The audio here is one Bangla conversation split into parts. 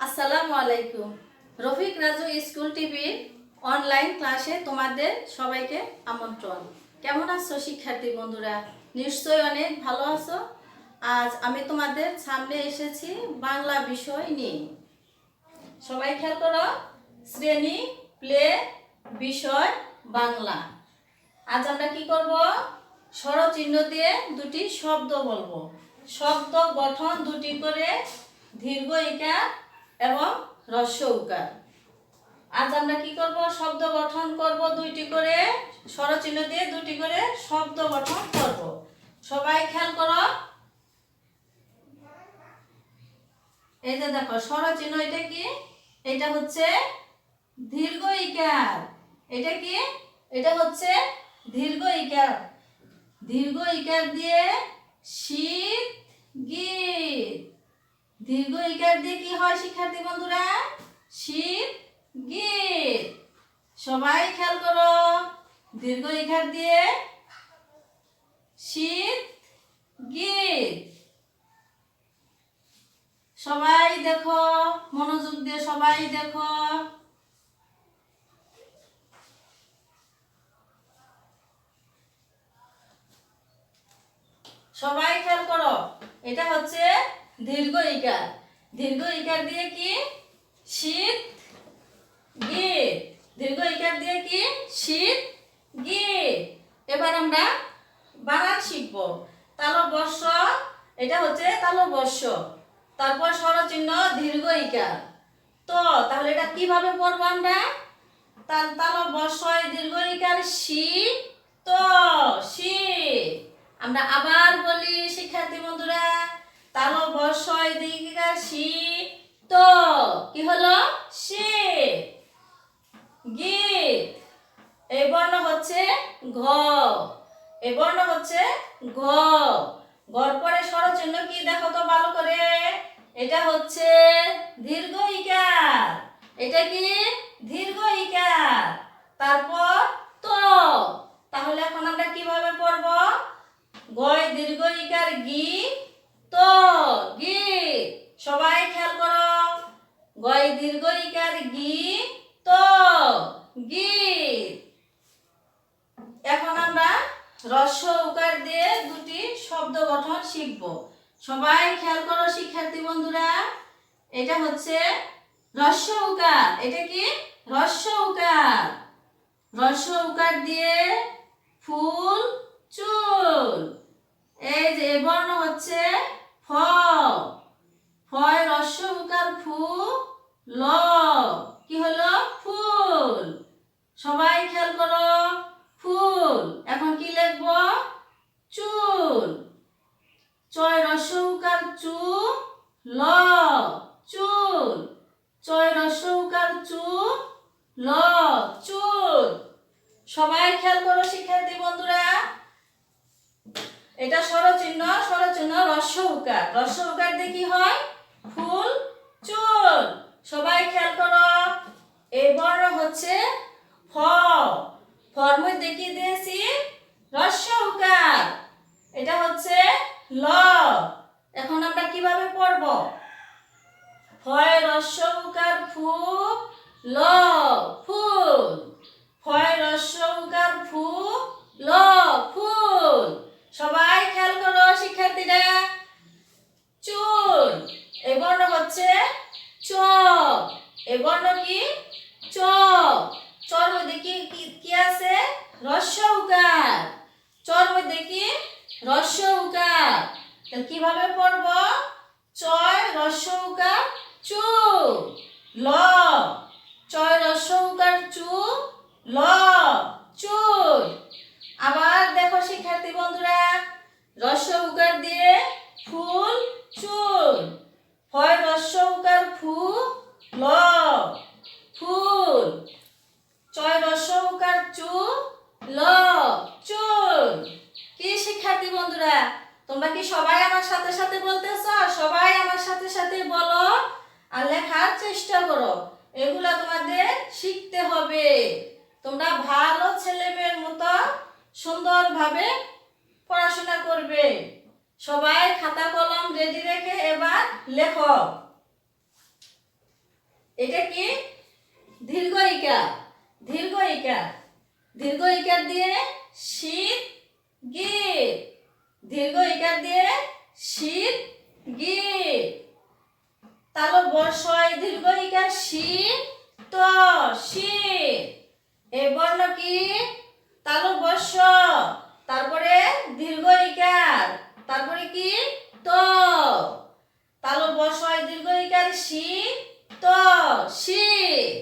আসসালামু আলাইকুম। রফিক রাজু স্কুল টিভির অনলাইন ক্লাসে তোমাদের সবাইকে আমন্ত্রণ। কেমন আছো শিক্ষার্থী বন্ধুরা? নিশ্চয়ই অনেক ভালো আছো। আজ আমি তোমাদের সামনে এসেছি বাংলা বিষয় নিয়ে। সবাই খেয়াল করো, শ্রেণি, প্লে, বিষয়, বাংলা। আজ আমরা কি করব? স্বরচিহ্ন দিয়ে দুটি শব্দ বলব। শব্দ গঠন দুটি করে দীর্ঘ ইকার এবং হ্রস্ব উকার। আজ আমরা কি করব? শব্দ গঠন করব দুইটি করে, স্বরচিহ্ন দিয়ে দুটি করে শব্দ গঠন করব। সবাই খেয়াল করো। এই যে দেখো, স্বরচিহ্ন এটা কি? এটা হচ্ছে দীর্ঘ ইকার। এটা কি? এটা হচ্ছে দীর্ঘ ইকার। দীর্ঘ ইকার দিয়ে শীত গীত। দীর্ঘ ইকার দিয়ে কি হয়, শিক্ষার্থী বন্ধুরা? শীত গীত। সবাই খেয়াল করো, দীর্ঘ ইকার দিয়ে শীত গীত। সবাই দেখো, মনোযোগ দিয়ে সবাই দেখো। সবাই খেয়াল করো, এটা হচ্ছে দীর্ঘ ইকার। দীর্ঘ ইকার দিয়ে কি? শীত, গীত। দীর্ঘ ইকার দিয়ে কি? শীত, গীত। এবার আমরা বানান শিখব। তালবর্ষ, এটা হচ্ছে তালবর্ষ। তারপর স্বরচিহ্ন দীর্ঘ ইকার। তো, তাহলে এটা কীভাবে পড়ব আমরা? তাল তালবর্ষয় দীর্ঘ ইকার, শি, তো শীত আমরা আবার বলি, শিক্ষার্থী বন্ধুরা। তালো বর্ষয় দিকে শি তো, কি হলো? সে গীত। এই বর্ণ হচ্ছে ঘ। এই বর্ণ হচ্ছে ঘ। গড় পরে স্বরচিহ্ন কি দেখো তো ভালো করে? এটা হচ্ছে দীর্ঘ ইকার। এটা কি? দীর্ঘ ইকার। তারপর তো তাহলে এখন আমরা কীভাবে পড়ব গয় দীর্ঘ ইকার গি তো গি সবাই খেয়াল করো গয় দীর্ঘ ইকার গি তো গি এখন আমরা রস্য উকার দিয়ে দুটি শব্দ গঠন শিখব। সবাই খেয়াল করো, শিক্ষার্থী বন্ধুরা, এটা হচ্ছে রস্য উকার এটা কি? রস্য উকার রস্য উকার দিয়ে ফুল, চুল। এই যে বর্ণ হচ্ছে ফ। ফয় রস্য উকার ফু ল। কি হলো? ফুল। সবাই খেয়াল করো। ফুল। এখন কি লিখব? চুল। চয় রস্য উকার চু। ল। চুল। চয় রস্য উকার চু। ল। চুল। সবাই খেয়াল করো শিক্ষার্থী বন্ধুরা। এটা স্বরচিহ্ন স্বরচিহ্ন রস্য উকার রস্য উকার দিয়ে কি হয়? ফুল, চুল। সবাই খেয়াল করো। এবার হচ্ছে ফ ফর মধ্যে দেখিয়ে দিয়েছি। রস্য উকার এটা হচ্ছে ল এখন আমরা কীভাবে পড়ব? ফয় রস্য উকার ফু ল ফুল ফয় রস্য উকার ফু ল ফুল সবাই খেয়াল করো শিক্ষার্থীরা চুল এ বর্ণ হচ্ছে চ এ বর্ণ কি চ চর মধ্যে কি কি- কি আছে রস্য উকার চর মধ্যে কি রস্য উকার তাহলে কীভাবে পড়ব চয় রস্য উকার চু ল চয় রস্য উকার চু ল চুল আবার দেখো শিক্ষার্থী বন্ধুরা রস্য উকার দিয়ে ফুল চুল হয় রস্য উকার ফু ল ফুল চয় রস্য উকার চু ল চুল কি শিক্ষার্থী বন্ধুরা তোমরা কি সবাই আমার সাথে সাথে বলতেছ সবাই আমার সাথে সাথে বলো আর লেখার চেষ্টা করো। এগুলা তোমাদের শিখতে হবে। তোমরা ভালো ছেলে মেয়ের মতো সুন্দরভাবে পড়াশোনা করবে। সবাই খাতা, কলম রেডি রেখে এবার লেখো। এটা কি? দীর্ঘ ইকা। দীর্ঘ ইকা। দীর্ঘ ইকার দিয়ে শীত গীত। দীর্ঘ ইকার দিয়ে শীত গীত। তালো বসয় দীর্ঘ ইকার শীত তো শীত। এ বর্ণ কি? তাহলে বর্ষ তারপরে দীর্ঘ ইকার তারপরে কি ত তালো বর্ষয় দীর্ঘ ইকার শীত ত শীত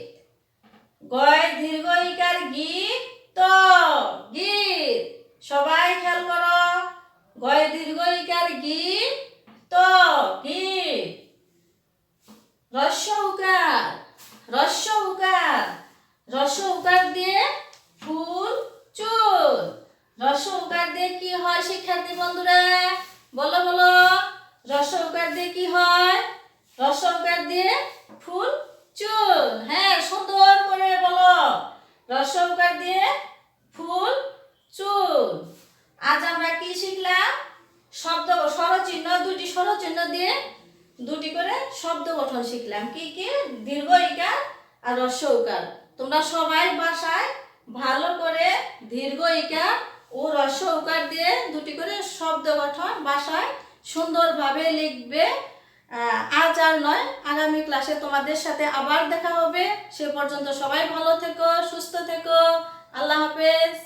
গয় দীর্ঘ ইকার গীত ত গীত সবাই খেয়াল করো গয় দীর্ঘ ইকার গীত ত গীত রস্য উকার রস্য উকার রস্য উকার দিয়ে ফুল, চুল। রস্য উকার দিয়ে কি হয় শিক্ষার্থী বন্ধুরা? বলো বলো। রস্য উকার দিয়ে কি হয়? রস্য উকার দিয়ে ফুল, চুল। হ্যাঁ সুন্দর করে বলো। রস্য উকার দিয়ে ফুল, চুল। আজ আমরা কি শিখলাম? শব্দ, স্বরচিহ্ন দুটি স্বরচিহ্ন দিয়ে দুটি করে শব্দ গঠন শিখলাম। কি কি? দীর্ঘ ইকার আর হ্রস্ব উকার তোমরা সবাই বাসায় ভালো করে দীর্ঘ ইকার ও রস উকার দিয়ে দুটি করে শব্দ গঠন বাসায় সুন্দরভাবে লিখবে। আজ আর নয়, আগামী ক্লাসে তোমাদের সাথে আবার দেখা হবে। সে পর্যন্ত সবাই ভালো থেকো, সুস্থ থেকো। আল্লাহ হাফেজ।